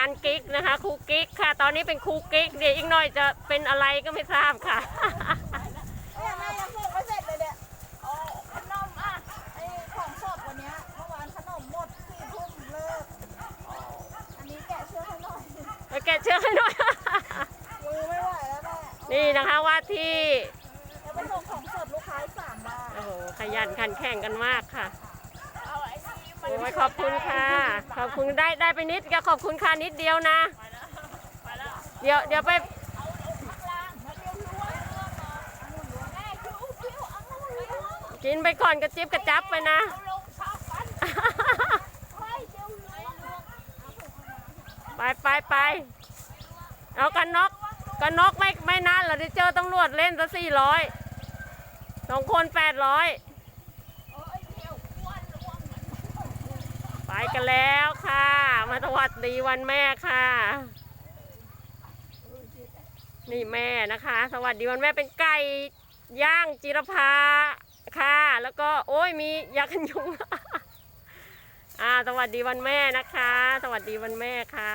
านกิ๊กนะคะครูกิ๊กค่ะ ตอนนี้เป็นครูกิ๊กเดี๋ยวอีกหน่อยจะเป็นอะไรก็ไม่ทราบค่ะ เนี่ยแม่ยังส่งไม่เสร็จเลยเนี่ยโอ้ขนมอะไอ้ของสดวันเนี้ยเมื่อวานขนมหมดสี่ทุ่มเลิก อันนี้แกะเชือกให้หน่อยไปแกะเชือกให้หน่อย มือไม่ไหวแล้วแม่นี่นะคะว่าที่เดี๋ยวไปส่งของสดลูกค้าอีกสามบาท โอ้โห ขยันขันแข่งกันมากค่ะเอาไอ้นี่โอ้ยขอบคุณค่ะ ขอบคุณได้ได้ไปนิดก็ขอบคุณค่ะนิดเดียวนะ เดี๋ยวเดี๋ยวไปกินไปก่อนกระจิบกระจับไปนะ ไปไปไปเอากันนกกันนกไม่ไม่นานเราได้เจอตำรวจเล่นซะสี่ร้อยสองคนแปดร้อย โอ้ยเดียวอ้วนล้วง ไป กันแล้วค่ะ มาสวัสดีวันแม่ค่ะ นี่แม่นะคะ สวัสดีวันแม่เป็นไก่ย่างจิรพาค่ะ แล้วก็โอ้ยมียากันยุงอ่าสวัสดีวันแม่นะคะ สวัสดีวันแม่ค่ะ